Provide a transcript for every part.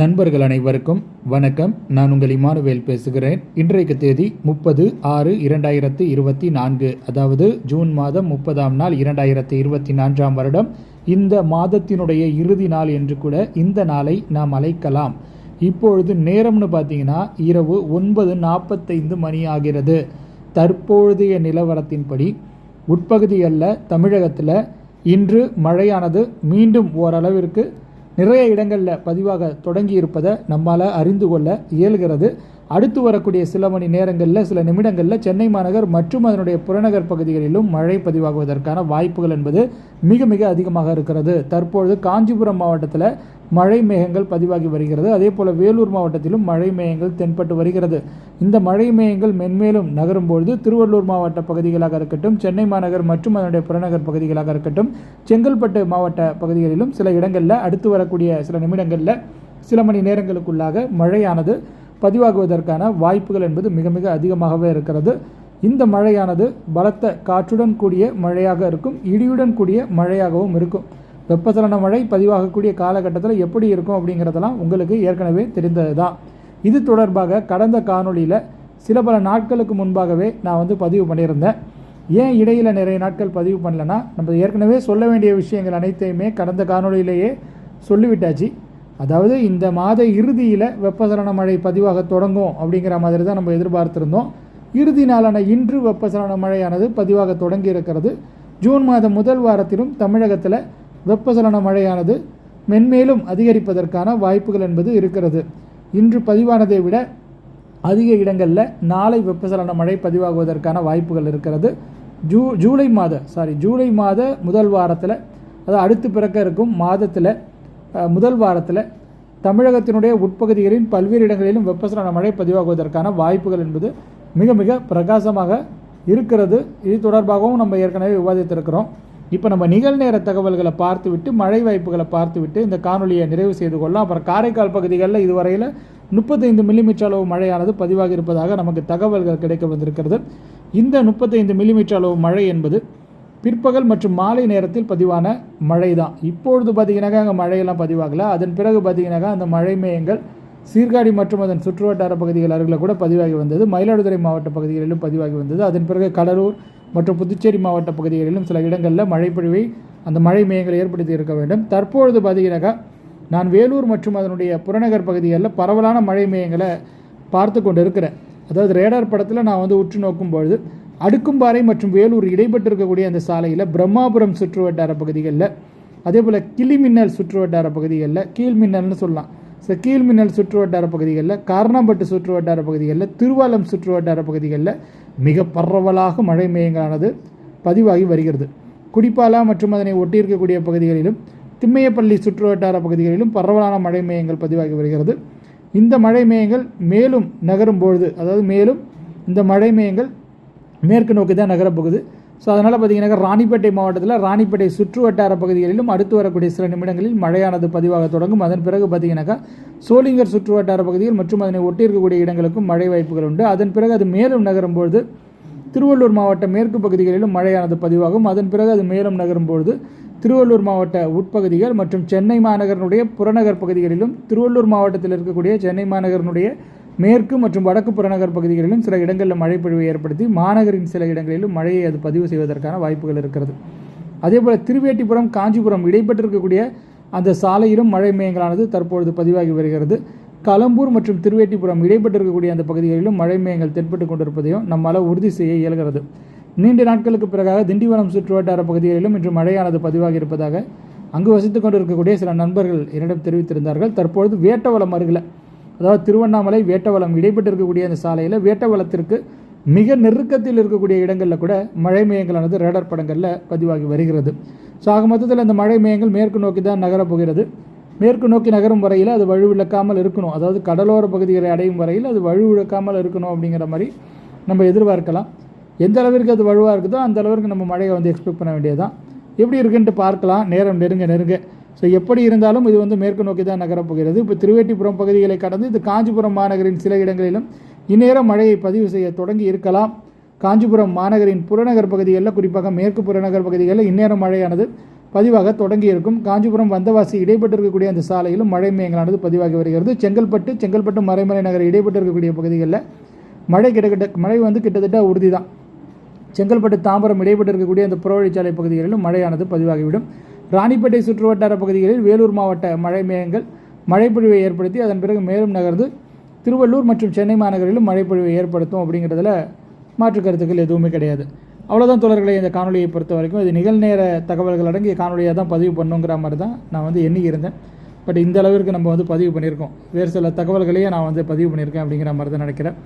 நண்பர்கள் அனைவருக்கும் வணக்கம். நான் உங்கள் இமானுவேல் பேசுகிறேன். இன்றைக்கு தேதி முப்பது ஆறு இரண்டாயிரத்து இருபத்தி நான்கு அதாவது ஜூன் மாதம் முப்பதாம் நாள் இரண்டாயிரத்து இருபத்தி நான்காம் வருடம். இந்த மாதத்தினுடைய இறுதி நாள் என்று கூட இந்த நாளை நாம் அழைக்கலாம். இப்பொழுது நேரம்னு பார்த்தீங்கன்னா இரவு ஒன்பது நாற்பத்தைந்து மணி ஆகிறது. தற்பொழுதைய நிலவரத்தின்படி உட்பகுதிகளில் தமிழகத்தில் இன்று மழையானது மீண்டும் ஓரளவிற்கு நிறைய இடங்களில் பதிவாக தொடங்கி இருப்பதை நம்மால் அறிந்து கொள்ள இயல்கிறது. அடுத்து வரக்கூடிய சில மணி நேரங்களில் சில நிமிடங்களில் சென்னை மாநகர் மற்றும் அதனுடைய புறநகர் பகுதிகளிலும் மழை பதிவாகுவதற்கான வாய்ப்புகள் என்பது மிக மிக அதிகமாக இருக்கிறது. தற்பொழுது காஞ்சிபுரம் மாவட்டத்தில் மழை மேகங்கள் பதிவாகி வருகிறது. அதே போல் வேலூர் மாவட்டத்திலும் மழை மேகங்கள் தென்பட்டு வருகிறது. இந்த மழை மேகங்கள் மென்மேலும் நகரும் பொழுது திருவள்ளூர் மாவட்ட பகுதிகளாக இருக்கட்டும் சென்னை மாநகர் மற்றும் அதனுடைய புறநகர் பகுதிகளாக இருக்கட்டும் செங்கல்பட்டு மாவட்ட பகுதிகளிலும் சில இடங்களில் அடுத்து வரக்கூடிய சில நிமிடங்களில் சில மணி நேரங்களுக்குள்ளாக மழையானது பதிவாகுவதற்கான வாய்ப்புகள் என்பது மிக மிக அதிகமாகவே இருக்கிறது. இந்த மழையானது பலத்த காற்றுடன் கூடிய மழையாக இருக்கும் இடியுடன் கூடிய மழையாகவும் இருக்கும். வெப்பசலன மழை பதிவாகக்கூடிய காலகட்டத்தில் எப்படி இருக்கும் அப்படிங்கிறதெல்லாம் உங்களுக்கு ஏற்கனவே தெரிந்தது தான் இது தொடர்பாக கடந்த காணொளியில் சில பல நாட்களுக்கு முன்பாகவே நான் வந்து பதிவு பண்ணியிருந்தேன். ஏன் இடையில் நிறைய நாட்கள் பதிவு பண்ணலன்னா நம்ம ஏற்கனவே சொல்ல வேண்டிய விஷயங்கள் அனைத்தையுமே கடந்த காணொளியிலேயே சொல்லிவிட்டாச்சு. அதாவது இந்த மாத இறுதியில் வெப்பசலன மழை பதிவாக தொடங்கும் அப்படிங்கிற மாதிரி தான் நம்ம எதிர்பார்த்துருந்தோம். இறுதி நாளான இன்று வெப்பசலன மழையானது பதிவாக தொடங்கி இருக்கிறது. ஜூன் மாதம் முதல் வாரத்திலும் தமிழகத்தில் வெப்பசலன மழையானது மென்மேலும் அதிகரிப்பதற்கான வாய்ப்புகள் என்பது இருக்கிறது. இன்று பதிவானதை விட அதிக இடங்களில் நாளை வெப்பசலன மழை பதிவாகுவதற்கான வாய்ப்புகள் இருக்கிறது. ஜூ ஜூலை மாத சாரி ஜூலை மாத முதல் வாரத்தில் அதாவது அடுத்து பிறக்க இருக்கும் மாதத்தில் முதல் வாரத்தில் தமிழகத்தினுடைய உட்பகுதிகளின் பல்வேறு இடங்களிலும் வெப்பசலன மழை பதிவாகுவதற்கான வாய்ப்புகள் என்பது மிக மிக பிரகாசமாக இருக்கிறது. இது தொடர்பாகவும் நம்ம ஏற்கனவே விவாதித்திருக்கிறோம். இப்போ நம்ம நிகழ்நேர தகவல்களை பார்த்துவிட்டு மழை வாய்ப்புகளை பார்த்துவிட்டு இந்த காணொலியை நிறைவு செய்து கொள்ளலாம். அப்புறம் காரைக்கால் பகுதிகளில் இதுவரையில் முப்பத்தைந்து மில்லிமீட்டர் அளவு மழையானது பதிவாகி இருப்பதாக நமக்கு தகவல்கள் கிடைக்க வந்திருக்கிறது. இந்த முப்பத்தைந்து மில்லிமீட்டர் அளவு மழை என்பது பிற்பகல் மற்றும் மாலை நேரத்தில் பதிவான மழை தான் இப்பொழுது பார்த்தீங்கன்னாக்கா அங்கே மழையெல்லாம் பதிவாகலை. அதன் பிறகு பார்த்தீங்கன்னாக்கா அந்த மழை மேயங்கள் சீர்காழி மற்றும் அதன் சுற்றுவட்டார பகுதிகள் அருகில் கூட பதிவாகி வந்தது. மயிலாடுதுறை மாவட்ட பகுதிகளிலும் பதிவாகி வந்தது. அதன் பிறகு கடலூர் மற்றும் புதுச்சேரி மாவட்ட பகுதிகளிலும் சில இடங்களில் மழைப்பொழிவை அந்த மழை மேயங்களை ஏற்படுத்தி இருக்க வேண்டும். தற்பொழுது பார்த்திங்கனாக்கா நான் வேலூர் மற்றும் அதனுடைய புறநகர் பகுதிகளில் பரவலான மழை மேயங்களை பார்த்து கொண்டு இருக்கிறேன் அதாவது ரேடார் படத்தில் நான் வந்து உற்று நோக்கும் பொழுது அடுக்கும்பாறை மற்றும் வேலூர் இடைப்பட்டு இருக்கக்கூடிய அந்த சாலையில் பிரம்மாபுரம் சுற்றுவட்டார பகுதிகளில் அதே போல் கிளிமின்னல் சுற்றுவட்டார பகுதிகளில் கீழ்மின்னல்னு சொல்லலாம். ஸோ கீழ்மின்னல் சுற்றுவட்டார பகுதிகளில் காரணம்பட்டு சுற்றுவட்டார பகுதிகளில் திருவாலம் சுற்றுவட்டார பகுதிகளில் மிக பரவலாக மழை மேயங்களானது பதிவாகி வருகிறது. குடிப்பாலா மற்றும் அதனை ஒட்டியிருக்கக்கூடிய பகுதிகளிலும் திம்மையப்பள்ளி சுற்றுவட்டார பகுதிகளிலும் பரவலான மழை மேயங்கள் பதிவாகி வருகிறது. இந்த மழை மேயங்கள் மேலும் நகரும் பொழுது அதாவது மேலும் இந்த மழை மேயங்கள் மேற்கு நோக்கி தான் நகரப்போகுது ஸோ அதனால் பார்த்திங்கனாக்கா ராணிப்பேட்டை மாவட்டத்தில் ராணிப்பேட்டை சுற்று வட்டார பகுதிகளிலும் அடுத்து வரக்கூடிய சில நிமிடங்களில் மழையானது பதிவாக தொடங்கும். அதன் பிறகு பார்த்தீங்கன்னாக்கா சோளிங்கர் சுற்று வட்டார பகுதிகள் மற்றும் அதனை ஒட்டி இருக்கக்கூடிய இடங்களுக்கும் மழை வாய்ப்புகள் உண்டு. அதன் பிறகு அது மேலும் நகரும்பொழுது திருவள்ளூர் மாவட்ட மேற்கு பகுதிகளிலும் மழையானது பதிவாகும். அதன் பிறகு அது மேலும் நகரும் பொழுது திருவள்ளூர் மாவட்ட உட்பகுதிகள் மற்றும் சென்னை மாநகரனுடைய புறநகர் பகுதிகளிலும் திருவள்ளூர் மாவட்டத்தில் இருக்கக்கூடிய சென்னை மாநகரனுடைய மேற்கு மற்றும் வடக்கு புறநகர் பகுதிகளிலும் சில இடங்களில் மழைப்பொழிவை ஏற்படுத்தி மாநகரின் சில இடங்களிலும் மழையை அது பதிவு செய்வதற்கான வாய்ப்புகள் இருக்கிறது. அதேபோல் திருவேட்டிபுரம் காஞ்சிபுரம் இடைப்பட்டிருக்கக்கூடிய அந்த சாலையிலும் மழை மேயங்களானது தற்பொழுது பதிவாகி வருகிறது. கலம்பூர் மற்றும் திருவேட்டிபுரம் இடைப்பட்டிருக்கக்கூடிய அந்த பகுதிகளிலும் மழை மேயங்கள் தென்பட்டு கொண்டிருப்பதையும் நம்மால் உறுதி செய்ய இயல்கிறது. நீண்ட நாட்களுக்கு பிறகாக திண்டிவனம் சுற்றுவட்டார பகுதிகளிலும் இன்று மழையானது பதிவாகி இருப்பதாக அங்கு வசித்து கொண்டிருக்கக்கூடிய சில நண்பர்கள் என்னிடம் தெரிவித்திருந்தார்கள். தற்பொழுது வேட்டவளம் அருகில் அதாவது திருவண்ணாமலை வேட்டவளம் இடைப்பட்டு இருக்கக்கூடிய அந்த சாலையில் வேட்டவளத்திற்கு மிக நெருக்கத்தில் இருக்கக்கூடிய இடங்களில் கூட மழை மேயங்களானது ரேடர் படங்களில் பதிவாகி வருகிறது. ஸோ ஆக மொத்தத்தில் இந்த மழை மேயங்கள் மேற்கு நோக்கி தான் நகரப்போகிறது மேற்கு நோக்கி நகரும் வரையில் அது வலுவிழக்காமல் இருக்கணும். அதாவது கடலோர பகுதிகளை அடையும் வரையில் அது வலுவிழக்காமல் இருக்கணும் அப்படிங்கிற மாதிரி நம்ம எதிர்பார்க்கலாம். எந்த அளவிற்கு அது வலுவாக இருக்குதோ அந்த அளவிற்கு நம்ம மழையை வந்து எக்ஸ்பெக்ட் பண்ண வேண்டியதுதான். எப்படி இருக்குன்ட்டு பார்க்கலாம். நேரம் நெருங்க நெருங்க. ஸோ எப்படி இருந்தாலும் இது வந்து மேற்கு நோக்கி தான் நகரப்போகிறது இப்போ திருவேட்டிபுரம் பகுதிகளை கடந்து இது காஞ்சிபுரம் மாநகரின் சில இடங்களிலும் இந்நேரம் மழையை பதிவு செய்ய தொடங்கி இருக்கலாம். காஞ்சிபுரம் மாநகரின் புறநகர் பகுதிகளில் குறிப்பாக மேற்கு புறநகர் பகுதிகளில் இந்நேரம் மழையானது பதிவாக தொடங்கியிருக்கும் காஞ்சிபுரம் வந்தவாசி இடைப்பட்டு இருக்கக்கூடிய அந்த சாலையிலும் மழை மேங்கலானது பதிவாகி வருகிறது. செங்கல்பட்டு செங்கல்பட்டு மறைமலை நகர் இடைப்பட்டு இருக்கக்கூடிய பகுதிகளில் மழை கிட்டத்தட்ட மழை வந்து கிட்டத்தட்ட உறுதி தான் செங்கல்பட்டு தாம்பரம் இடைப்பட்டு இருக்கக்கூடிய அந்த புறவழிச்சாலை பகுதிகளிலும் மழையானது பதிவாகிவிடும். ராணிப்பேட்டை சுற்றுவட்டார பகுதிகளில் வேலூர் மாவட்ட மழை மேகங்கள் மழைப்பொழிவை ஏற்படுத்தி அதன் பிறகு மேலும் நகர்ந்து திருவள்ளூர் மற்றும் சென்னை மாநகரிலும் மழைப்பொழிவை ஏற்படுத்தும் அப்படிங்கிறதுல மாற்று கருத்துக்கள் எதுவுமே கிடையாது. அவ்வளோதான் தொடர்களை இந்த காணொலியை பொறுத்த வரைக்கும் இது நிகழ்நேர தகவல்கள் அடங்கிய காணொலியாக தான் பதிவு பண்ணுங்கிற மாதிரி தான் நான் வந்து எண்ணி இருந்தேன் பட் இந்த அளவிற்கு நம்ம வந்து பதிவு பண்ணியிருக்கோம். வேறு சில தகவல்களையே நான் வந்து பதிவு பண்ணியிருக்கேன் அப்படிங்கிற மாதிரி தான் நினைக்கிறேன்.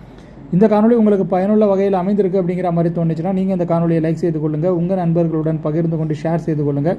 இந்த காணொலி உங்களுக்கு பயனுள்ள வகையில் அமைந்திருக்கு அப்படிங்கிற மாதிரி தோணுச்சுன்னா நீங்கள் இந்த காணொலியை லைக் செய்து கொள்ளுங்கள் உங்கள் நண்பர்களுடன் பகிர்ந்து கொண்டு ஷேர் செய்து கொள்ளுங்கள்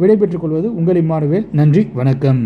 விடைபெற்றுக் கொள்வது உங்கள் இம்மானுவேல் நன்றி வணக்கம்.